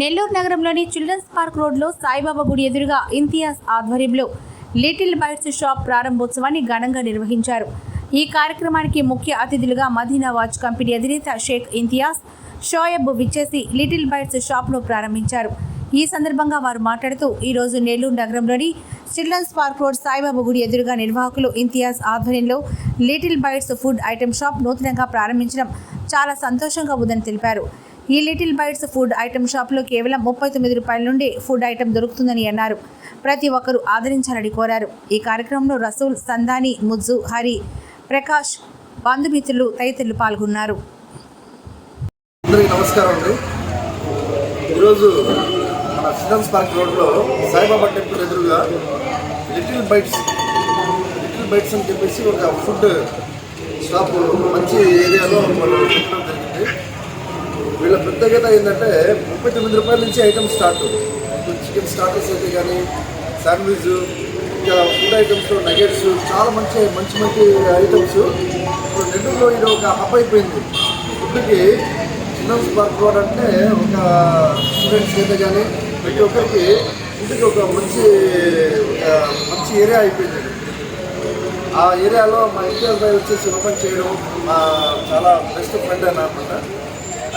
నెల్లూరు నగరంలోని children's park రోడ్లో సాయిబాబా గుడి ఎదురుగా ఇంతియాజ్ ఆధ్వర్యంలో లిటిల్ బైట్స్ షాప్ ప్రారంభోత్సవాన్ని ఘనంగా నిర్వహించారు. ఈ కార్యక్రమానికి ముఖ్య అతిథులుగా మదీనా వాచ్ కంపెనీ అధినేత షేక్ ఇంతియాజ్ షోయబ్ విచ్చేసి లిటిల్ బైట్స్ షాప్ను ప్రారంభించారు. ఈ సందర్భంగా వారు మాట్లాడుతూ ఈ రోజు నెల్లూరు నగరంలోని చిల్డ్రన్స్ పార్క్ రోడ్ సాయిబాబా గుడి ఎదురుగా నిర్వాహకులు ఇంతియాజ్ ఆధ్వర్యంలో Little Bites food item shop నూతనంగా ప్రారంభించడం చాలా సంతోషంగా ఉందని తెలిపారు. ఈ లిటిల్ బైట్స్ ఫుడ్ ఐటెం షాప్లో కేవలం ముప్పై తొమ్మిది రూపాయల నుండి ఫుడ్ ఐటెం దొరుకుతుందని అన్నారు. ప్రతి ఒక్కరూ ఆదరించాలని కోరారు. ఈ కార్యక్రమంలో రసూల్ సందాని ముజ్జు హరి ప్రకాష్ బంధుమిత్రులు తదితరులు పాల్గొన్నారు. నమస్కారం అండి. ఈరోజు మన చిల్డ్రన్స్ పార్క్ రోడ్లో సాయిబాబా టెంపుల్ ఎదురుగా లిటిల్ బైట్స్ లిటిల్ బైట్స్ అని చెప్పేసి ఒక ఫుడ్ షాప్ మంచి ఏరియాలో మనం పెట్టడం జరిగింది. వీళ్ళ ప్రత్యేకత ఏంటంటే ముప్పై తొమ్మిది రూపాయల నుంచి ఐటమ్ స్టార్ట్. చికెన్ స్టార్టర్స్ అయితే కానీ శాండ్విచ్ ఇంకా ఫుడ్ ఐటమ్స్ నగెట్స్ చాలా మంచి మంచి మంచి ఐటమ్స్ ఇప్పుడు నెల్లూరులో ఇది ఒక హబ్ అయిపోయింది. ఫుడ్కి చిన్న స్పార్క్ రోడ్ అంటే ఒక స్టూడెంట్స్ అయితే కానీ ప్రతి ఒక్కరికి ఇంటికి ఒక మంచి ఒక మంచి ఏరియా అయిపోయింది. ఆ ఏరియాలో మా ఇంటియర్ బాయ్ వచ్చేసి ఓపెన్ చేయడం మా చాలా బెస్ట్ ఫ్రెండ్ అని అనమాట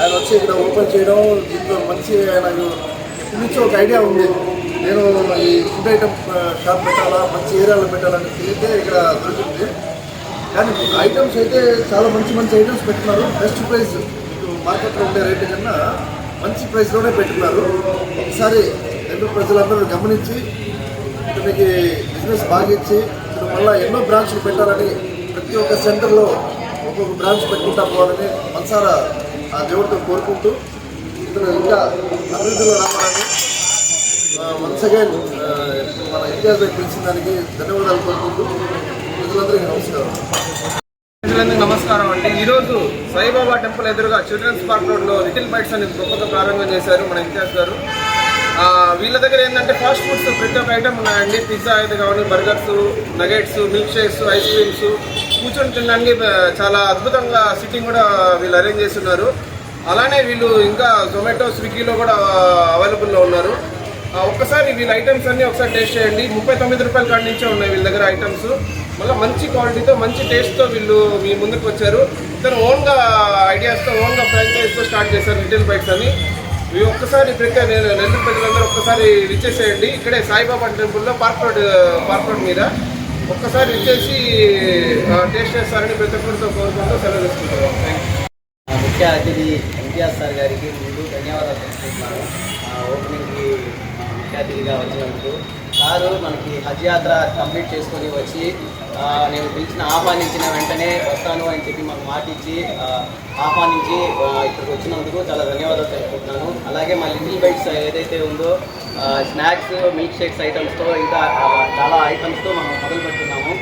ఆయన వచ్చి ఇక్కడ ఓపెన్ చేయడం దీంట్లో మంచి ఆయనకు ఇప్పటి నుంచి ఒక ఐడియా ఉంది. నేను ఈ ఫుడ్ ఐటమ్ షాప్ పెట్టాలా మంచి ఏరియాలో పెట్టాలని తిరిగితే ఇక్కడ దొరికింది కానీ ఐటమ్స్ అయితే చాలా మంచి మంచి ఐటమ్స్ పెట్టున్నారు. బెస్ట్ ప్రైస్ మార్కెట్లో ఉండే రేటు కన్నా మంచి ప్రైస్లోనే పెట్టున్నారు ఒకసారి ఎన్నో ప్రజలందరూ గమనించి ఇతనికి బిజినెస్ బాగా ఇచ్చి ఇతను మళ్ళీ ఎన్నో బ్రాంచ్లు పెట్టాలని ప్రతి ఒక్క సెంటర్లో ఒక్కొక్క బ్రాంచ్ పెట్టుకుంటా పోవాలని మనసారా ఆ దేవుడితో కోరుకుంటూ ఇతను ఇంకా అభివృద్ధిలో రావాలని వన్స్ అగైన్ మన ఇండియా పిలిచిన దానికి ధన్యవాదాలు కోరుకుంటూ ప్రజలందరికీ నమస్కారం. ప్రజలందరికీ నమస్కారం అండి. ఈరోజు సాయిబాబా టెంపుల్ ఎదురుగా చిల్డ్రన్స్ పార్క్ రోడ్లో లిటిల్ బైట్స్ అనేది గొప్పగా ప్రారంభం చేశారు మన ఇంతియాజ్ గారు. వీళ్ళ దగ్గర ఏంటంటే ఫాస్ట్ ఫుడ్స్ ప్రతి ఒక్క ఐటమ్ ఉన్నాయండి. పిజ్జా అయితే కావాలి burgers nuggets milk shakes ice creams కూర్చొని తినడానికి చాలా అద్భుతంగా సిట్టింగ్ కూడా వీళ్ళు అరేంజ్ చేస్తున్నారు. అలానే వీళ్ళు ఇంకా జొమాటో స్విగ్గీలో కూడా అవైలబుల్లో ఉన్నారు. ఒక్కసారి వీళ్ళ ఐటమ్స్ అన్ని ఒకసారి టేస్ట్ చేయండి. ముప్పై తొమ్మిది రూపాయల కాడి నుంచే ఉన్నాయి వీళ్ళ దగ్గర ఐటమ్స్. మళ్ళీ మంచి క్వాలిటీతో మంచి టేస్ట్తో వీళ్ళు మీ ముందుకు వచ్చారు. ఇతను ఓన్గా ఐడియాస్తో ఓన్గా ఫ్రాంచైజ్తో స్టార్ట్ చేశారు రిటైల్ బైక్స్ అని. ఇవి ఒక్కసారి ప్రత్యేక నేను నెల్లూరు ప్రజలందరూ ఒక్కసారి విచ్చేసేయండి. ఇక్కడే సాయిబాబా టెంపుల్లో పార్క్ రోడ్ పార్క్ రోడ్ మీద ఒక్కసారి విచ్చేసి టేస్ట్ చేస్తారని ప్రతి ఒక్కరితో కోరుకుంటూ సెలవు తీసుకుంటాం థ్యాంక్ యూ ముఖ్య అతిథి ఎన్టీఆర్ సార్ గారికి ముందు ధన్యవాదాలు తెలుసుకుంటున్నాను ఓపెనింగ్కి ముఖ్య అతిథిగా వచ్చినందుకు. సారు మనకి హజ్ యాత్ర కంప్లీట్ చేసుకొని వచ్చి నేను పిలిచిన ఆహ్వానించిన వెంటనే వస్తాను అని చెప్పి మాకు మాట ఇచ్చి ఆహ్వానించి ఇక్కడికి వచ్చినందుకు చాలా ధన్యవాదాలు తెలుపుకుంటున్నాను. అలాగే మా లిటిల్ బైట్స్ ఏదైతే ఉందో స్నాక్స్ మిల్క్ షేక్స్ ఐటమ్స్తో ఇంకా చాలా ఐటమ్స్తో మనం మొదలు పెడుతున్నాము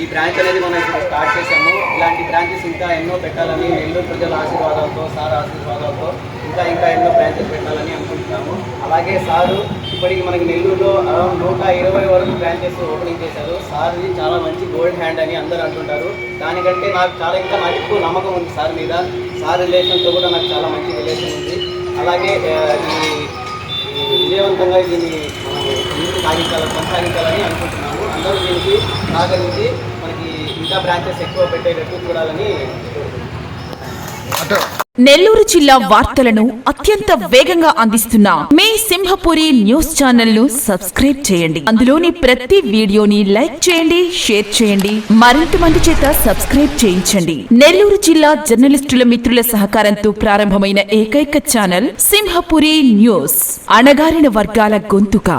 ఈ బ్రాంచ్ అనేది మనం ఇప్పుడు స్టార్ట్ చేసాము ఇలాంటి బ్రాంచెస్ ఇంకా ఎన్నో పెట్టాలని నెల్లూరు ప్రజల ఆశీర్వాదాలతో సార్ ఆశీర్వాదాలతో ఇంకా ఇంకా ఎన్నో బ్రాంచెస్ పెట్టాలని అనుకుంటున్నాము. అలాగే సారు ఇప్పటికి మనకి నెల్లూరులో అరౌండ్ నూట ఇరవై వరకు బ్రాంచెస్ ఓపెనింగ్ చేశారు. సార్ది చాలా మంచి గోల్డ్ హ్యాండ్ అని అందరూ అంటుంటారు. దానికంటే నాకు చాలా ఇంకా నాకు ఎక్కువ నమ్మకం ఉంది సార్ మీద. సార్ రిలేషన్తో కూడా నాకు చాలా మంచి రిలేషన్ ఉంది. అలాగే ఈ విజయవంతంగా దీన్ని సాగించాలని కొనసాగించాలని అనుకుంటున్నాను అందరూ దీనికి సహకరించి మనకి ఇంకా బ్రాంచెస్ ఎక్కువ పెట్టేటట్టు చూడాలని నెల్లూరు జిల్లా వార్తలను అత్యంత వేగంగా అందిస్తున్న మీ సింహపురి న్యూస్ ఛానల్ను సబ్స్క్రైబ్ చేయండి. అందులోని ప్రతి వీడియోని లైక్ చేయండి షేర్ చేయండి. మరింత మంది చేత సబ్స్క్రైబ్ చేయించండి. నెల్లూరు జిల్లా జర్నలిస్టుల మిత్రుల సహకారంతో ప్రారంభమైన ఏకైక ఛానల్ సింహపురి న్యూస్. అణగారిన వర్గాల గొంతుక.